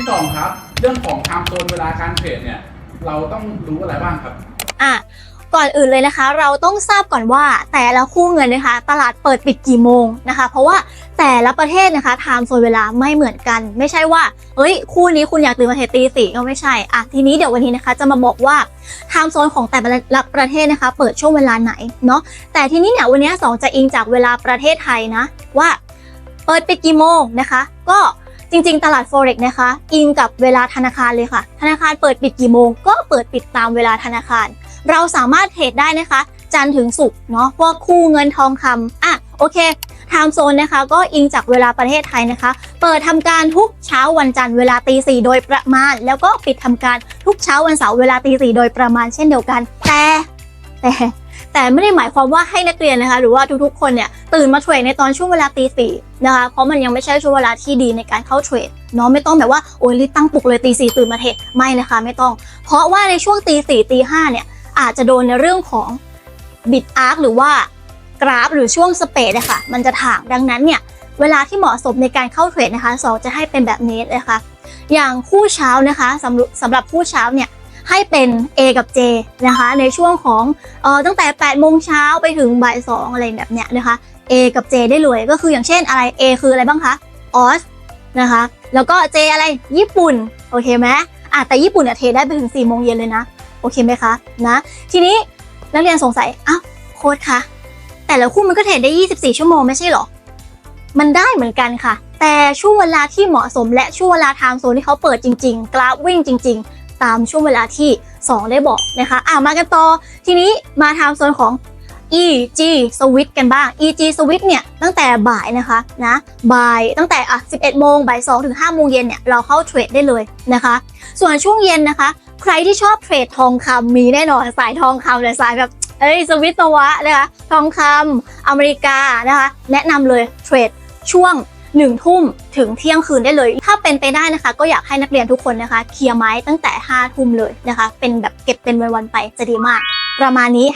พี่ตองครับ เรื่องของไทม์โซนเวลาการเทรดเนี่ย เราต้องรู้อะไรบ้างครับ อะก่อนอื่นเลยนะคะ เราต้องทราบก่อนว่าแต่ละคู่เงินนะคะ ตลาดเปิดปิดกี่โมงนะคะ เพราะว่าแต่ละประเทศนะคะไทม์โซนเวลาไม่เหมือนกัน ไม่ใช่ว่าเฮ้ยคู่นี้คุณอยากตื่นมาเทรดตีสี่ก็ไม่ใช่อะทีนี้เดี๋ยววันนี้นะคะจะมาบอกว่าไทม์โซนของแต่ละประเทศนะคะ เปิดช่วงเวลาไหนเนาะแต่ทีนี้เนี่ยวันนี้สองจะอิงจากเวลาประเทศไทยนะว่าเปิดปิดกี่โมงนะคะ ก็ จริงๆ ตลาด forex นะคะ อิงกับเวลาธนาคารเลยค่ะ ธนาคารเปิดปิดกี่โมง ก็เปิดปิดตามเวลาธนาคาร เราสามารถเทรดได้นะคะ จันถึงศุกเนาะพวกคู่เงินทองคำอะโอเคไทม์โซนนะคะก็อิงจากเวลาประเทศไทยนะคะ เปิดทำการทุกเช้าวันจันทร์เวลาตีสี่โดยประมาณ แล้วก็ปิดทำการทุกเช้าวันเสาร์เวลาตีสี่โดยประมาณเช่นเดียวกัน แต่แต่ แต่ไม่ได้หมายความว่าให้นักเรียนนะคะ หรือว่าทุกๆคนเนี่ยตื่นมาเทรดในตอนช่วงเวลาตีสี่นะคะเพราะมันยังไม่ใช่ช่วงเวลาที่ดีในการเข้าเทรดเนาะไม่ต้องแบบว่าโอ้ยรีบตั้งปลุกเลยตีสี่ตื่นมาเทรดไม่เลยค่ะไม่ต้อง เพราะว่าในช่วงตีสี่ตีห้าเนี่ยอาจจะโดนในเรื่องของบิดอาร์คหรือว่ากราฟหรือช่วงสเปซนะคะมันจะถ่างดังนั้นเนี่ยเวลาที่เหมาะสมในการเข้าเทรดนะคะสองจะให้เป็นแบบนี้นะคะ อย่างคู่เช้านะคะสำหรับสำหรับคู่เช้าเนี่ย ให้เป็น A กับ J นะคะ ในช่วงของเอ่อตั้งแต่8โมงเช้าไปถึงบ่าย2อะไรแบบเนี้ยนะคะ A กับ J ได้เลยก็คืออย่างเช่นอะไร A คืออะไรบ้างคะออสนะคะ แล้วก็ J อะไรญี่ปุ่น โอเคไหมอะแต่ญี่ปุ่นเนี่ยเทรดได้ไปถึง4โมงเย็นเลยนะ โอเคไหมคะนะทีนี้นักเรียนสงสัยอ้าวโค้ดคะแต่ละคู่มันก็เทรดได้ 24 ชั่วโมงไม่ใช่หรอ มันได้เหมือนกันค่ะ แต่ช่วงเวลาที่เหมาะสมและช่วงเวลาไทม์โซนที่เขาเปิดจริง ๆ กราฟวิ่งจริง ๆ ตามช่วงเวลาที่ 2 ได้บอกนะคะ อ่ามากันต่อ ทีนี้มาทม์โซนของ EG Switch กันบ้าง EG Switch เนี่ยตั้งแต่บ่ายนะคะนะบ่ายตั้งแต่อะ11 โมงบ่าย2ถึง5โมงเย็นเนี่ยเราเข้าเทรดได้เลยนะคะ ส่วนช่วงเย็นนะคะ ใครที่ชอบเทรดทองคำมีแน่นอนสายทองคำเลยสายแบบเอ้ยสวิตวะนะคะทองคำอเมริกานะคะ แนะนำเลยเทรดช่วง หนึ่งทุ่มถึงเที่ยงคืนได้เลย ถ้าเป็นไปได้นะคะ ก็อยากให้นักเรียนทุกคนนะคะ เคลียร์ไม้ตั้งแต่5้าทุ่มเลยนะคะ เป็นแบบเก็บเป็นวันๆไปจะดีมาก ประมาณนี้